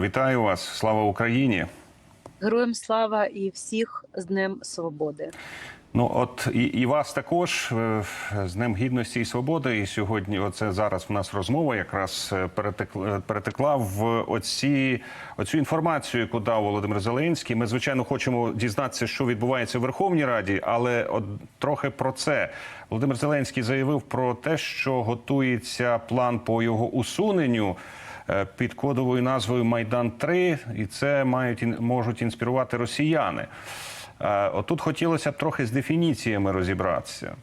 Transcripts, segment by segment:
Вітаю вас! Слава Україні! Героям слава і всіх з Днем Свободи. Ну от і, і вас також е, з Днем Гідності і Свободи. І сьогодні, оце зараз в нас розмова якраз е, перетекла, перетекла в оці оцю інформацію, яку дав Володимир Зеленський. Ми звичайно хочемо дізнатися, що відбувається в Верховній Раді, але от трохи про це Володимир Зеленський заявив про те, що готується план по його усуненню. Е, Під кодовою назвою Майдан 3 і це мають можуть інспірувати росіяни. Е, Отут хотілося б трохи з дефініціями розібратися.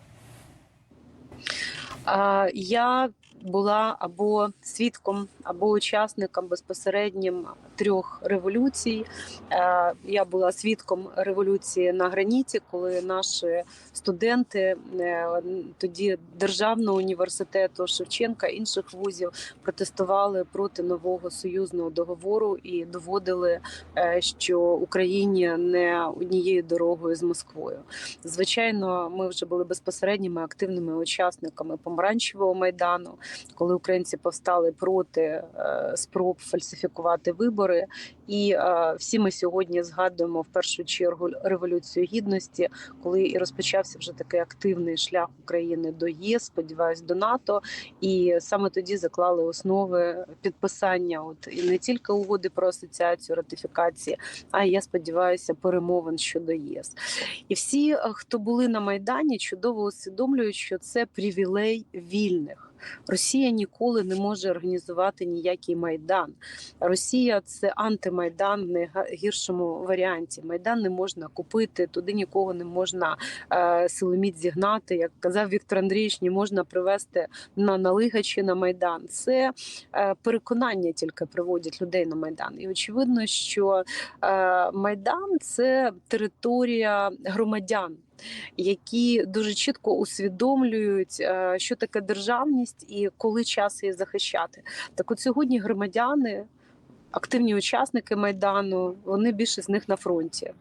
Я була або свідком, або учасником безпосереднім трьох революцій. Е, Я була свідком революції на граніті, коли наші студенти е, тоді державного університету Шевченка інших вузів протестували проти нового союзного договору і доводили, е, що Україні не однією дорогою з Москвою. Звичайно, ми вже були безпосередніми активними учасниками помаранчевого майдану, коли українці повстали проти спроб фальсифікувати вибори. І е, всі ми сьогодні згадуємо в першу чергу революцію гідності, коли і розпочався вже такий активний шлях України до ЄС, сподіваюсь, до НАТО. І саме тоді заклали основи підписання, от і не тільки угоди про асоціацію ратифікації, а я сподіваюся, перемовин щодо ЄС. І всі, е, хто були на майдані, чудово усвідомлюють, що це привілей вільних. Росія ніколи не може організувати ніякий майдан. Росія це антимайдан в найгіршому варіанті. Майдан не можна купити, туди нікого не можна е, силоміць зігнати. Як казав Віктор Андрійович, не можна привести на налигачі на майдан. Це е, переконання тільки приводять людей на майдан. І очевидно, що е, майдан це територія громадян які дуже чітко усвідомлюють, е, що таке державність і коли час її захищати. Так от сьогодні громадяни, активні учасники майдану, вони більше з них на фронті.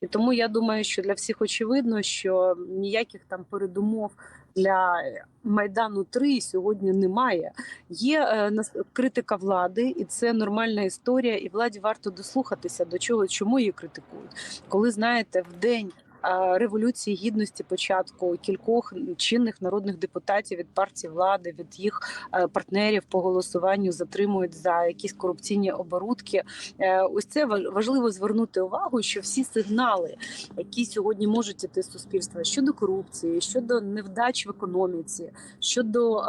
І тому я думаю, що для всіх очевидно, що ніяких там передумов для майдану 3 сьогодні немає. Є е, критика влади, і це нормальна історія. І владі варто дослухатися до чого, чому її критикують, коли знаєте, в день революції гідності початку кількох чинних народних депутатів від партії влади, від їх е, партнерів по голосуванню затримують за якісь корупційні оборудки. Е, Ось це важливо звернути увагу, що всі сигнали, які сьогодні можуть іти з суспільства щодо корупції, щодо невдач в економіці, щодо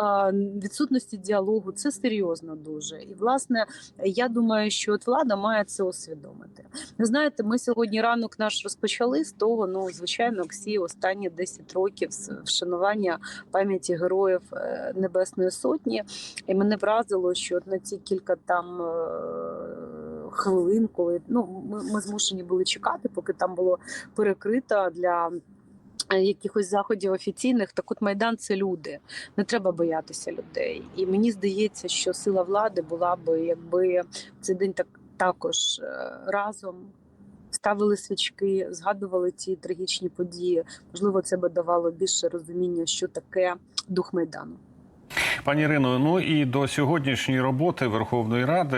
відсутності діалогу, це серйозно дуже. І власне я думаю, що от влада має це усвідомити. Ви знаєте, ми сьогодні ранок наш розпочали з того. Ну звичайно, всі останні 10 років вшанування пам'яті героїв е, Небесної Сотні, і мене вразило, що на ці кілька там. е, Хвилин, коли ну ми, ми змушені були чекати, поки там було перекрито для е, якихось заходів офіційних. Так от майдан це люди. Не треба боятися людей. І мені здається, що сила влади була би, якби цей день так також разом ставили свічки, згадували ці трагічні події. Можливо, це би давало більше розуміння, що таке дух майдану. Пані Ірино, ну і до сьогоднішньої роботи Верховної Ради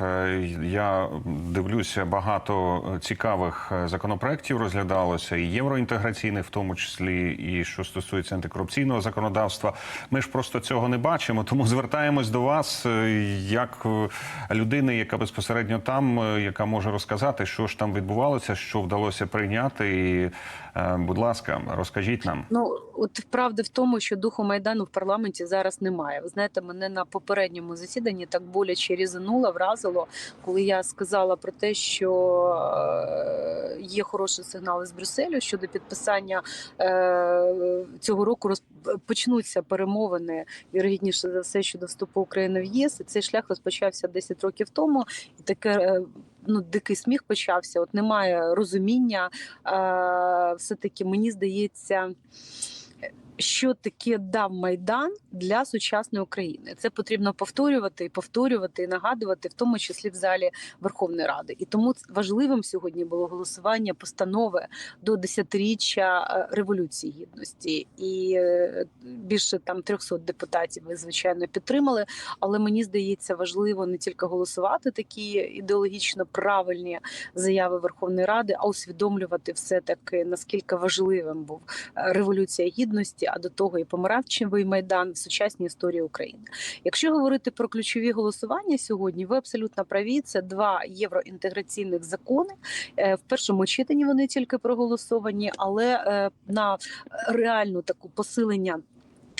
е, я дивлюся, багато цікавих е, законопроєктів розглядалося, і євроінтеграційних, в тому числі, і що стосується антикорупційного законодавства. Ми ж просто цього не бачимо, тому звертаємось до вас е, як людини, яка безпосередньо там, яка може розказати, що ж там відбувалося, що вдалося прийняти. І, будь ласка, розкажіть нам. Ну от правда в тому, що духу майдану в парламенті зараз немає. Ви знаєте, мене на попередньому засіданні так боляче різануло, вразило, коли я сказала про те, що е, є хороші сигнали з Брюсселю щодо підписання е, цього року. Почнуться перемовини вірогідніше за все щодо вступу України в ЄС. І цей шлях розпочався 10 років тому, і таке. е, Ну, дикий сміх почався. От немає розуміння. Все таки мені здається, що таке дав майдан для сучасної України. Це потрібно повторювати і повторювати і нагадувати, в тому числі в залі Верховної Ради. І тому важливим сьогодні було голосування постанови до десятиріччя е, революції гідності, і е, більше там 300 депутатів ви звичайно підтримали. Але мені здається, важливо не тільки голосувати такі ідеологічно правильні заяви Верховної Ради, а усвідомлювати все таки наскільки важливим був е, революція гідності, а до того і помаранчевий майдан в сучасній історії України. Якщо говорити про ключові голосування сьогодні, ви абсолютно праві. Це два євроінтеграційних закони. Е, В першому читанні вони тільки проголосовані, але е, на реальну таку посилення.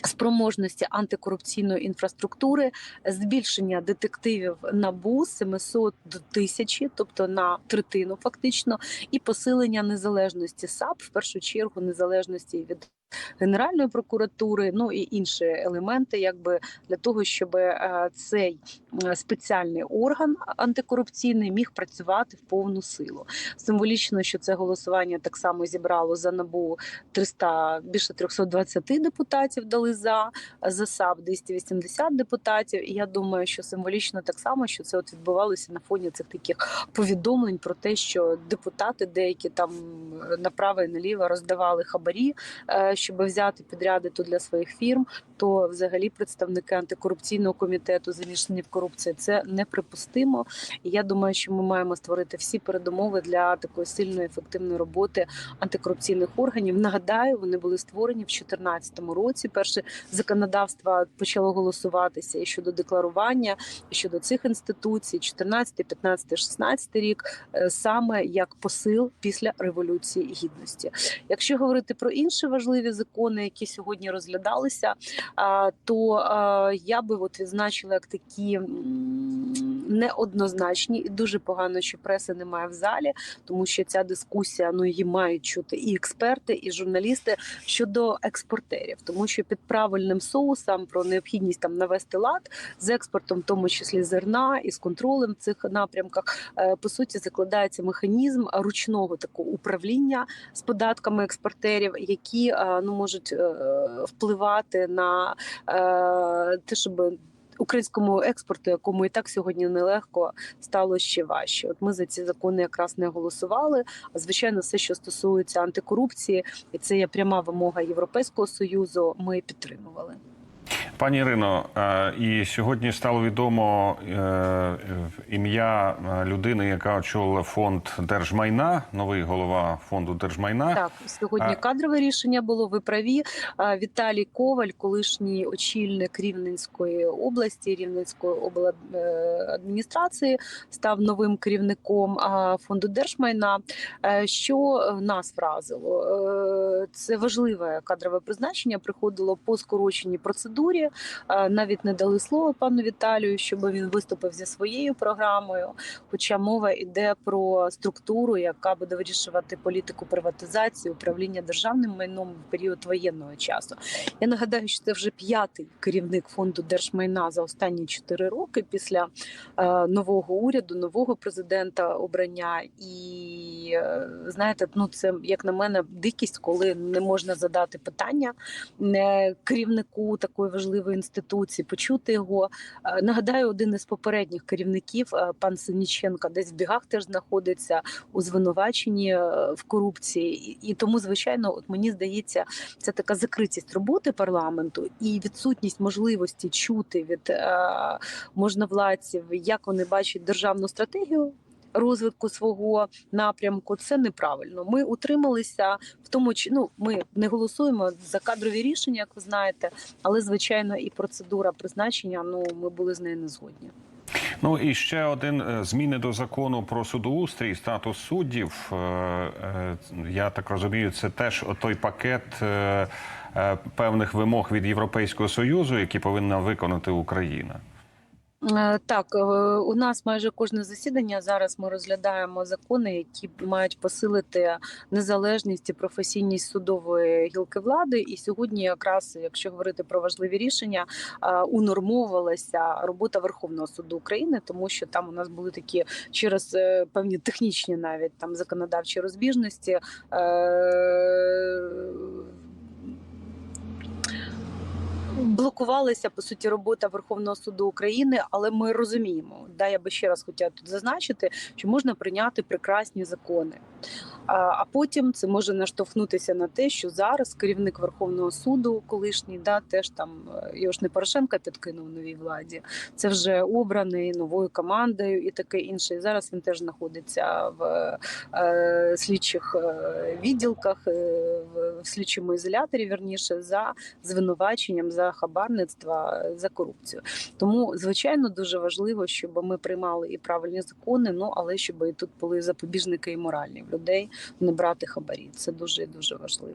Спроможності антикорупційної інфраструктури, збільшення детективів набу з 700 до 1000, тобто на третину, фактично, і посилення незалежності САП в першу чергу незалежності від Генеральної прокуратури, ну і інші елементи, якби для того, щоб е, цей е, спеціальний орган антикорупційний міг працювати в повну силу. Символічно, що це голосування так само зібрало за набу 300, більше 320 депутатів дали за за САП 280 депутатів. І я думаю, що символічно так само, що це от відбувалося на фоні цих таких повідомлень про те, що депутати деякі там е, направо і наліво роздавали хабарі. Щоб взяти підряди тут для своїх фірм, то взагалі представники антикорупційного комітету замішані в корупції це неприпустимо. І я думаю, що ми маємо створити всі передумови для такої сильної ефективної роботи антикорупційних органів. Нагадаю, вони були створені в 2014 році. Перше законодавство почало голосуватися і щодо декларування, і щодо цих інституцій, 14, 15, 16 рік, е, саме як посил після революції гідності. Якщо говорити про інші важливі закони, які сьогодні розглядалися, то я би от відзначила як такі неоднозначні, і дуже погано, що преси немає в залі, тому що ця дискусія ну її мають чути і експерти, і журналісти щодо експортерів, тому що під правильним соусом про необхідність там навести лад з експортом, в тому числі зерна, і з контролем в цих напрямках, е, по суті, закладається механізм ручного такого управління з податками експортерів, які е, ну можуть е, впливати на те, щоб українському експорту, якому і так сьогодні нелегко, стало ще важче. От ми за ці закони якраз не голосували. А звичайно, все, що стосується антикорупції, і це є пряма вимога Європейського союзу. Ми підтримували. Пані Ірино, е, і сьогодні стало відомо е, ім'я е, людини, яка очолила фонд держмайна, новий голова фонду держмайна. Так, сьогодні кадрове рішення було. Ви праві. Віталій Коваль, колишній очільник Рівненської області, Рівненської обладміністрації, став новим керівником фонду держмайна. Що нас вразило? Це важливе кадрове призначення. Приходило по скороченій процедурі. Навіть не дали слово пану Віталію, щоб він виступив зі своєю програмою. Хоча мова йде про структуру, яка буде вирішувати політику приватизації, управління державним майном в період воєнного часу. Я нагадаю, що це вже п'ятий керівник фонду держмайна за останні чотири роки після нового уряду, нового президента обрання. І е, знаєте, ну це як на мене дикість, коли не можна задати питання е, керівнику такої важливої інституції, почути його. Е, Нагадаю, один із попередніх керівників, е, пан Синіченко, десь в бігах теж знаходиться у звинуваченні в корупції, І- тому, звичайно, от мені здається, це така закритість роботи парламенту і відсутність можливості чути від можновладців, як вони бачать державну стратегію. Розвитку свого напрямку це неправильно. Ми утрималися в тому, чи ну ми не голосуємо за кадрові рішення, як ви знаєте, але звичайно і процедура призначення. Ну ми були з нею не згодні. Ну і ще один е, зміни до закону про судоустрій, статус суддів. Е, е, Я так розумію, це теж той пакет певних вимог від Європейського союзу, які повинна виконати Україна. Е, Так, е, у нас майже кожне засідання зараз ми розглядаємо закони, які мають посилити незалежність і професійність судової гілки влади. І сьогодні, якраз якщо говорити про важливі рішення, е, унормовувалася робота Верховного суду України, тому що там у нас були такі через певні технічні навіть там законодавчі розбіжності. е, блокувалася по суті робота Верховного суду України, але ми розуміємо, да я би ще раз хотіла тут зазначити, що можна прийняти прекрасні закони. А, потім це може наштовхнутися на те, що зараз керівник Верховного суду, колишній, да, теж там е, його ж не Порошенка підкинув новій владі. Це вже обраний новою командою і таке інше. І зараз він теж знаходиться в е, слідчих е, відділках, е, в, в слідчому ізоляторі, вірніше, за звинуваченням за хабарництва за корупцію. Тому, звичайно, дуже важливо, щоб ми приймали і правильні закони. Ну але щоб і тут були запобіжники і моральні в людей не брати хабарі. Це дуже дуже важливо.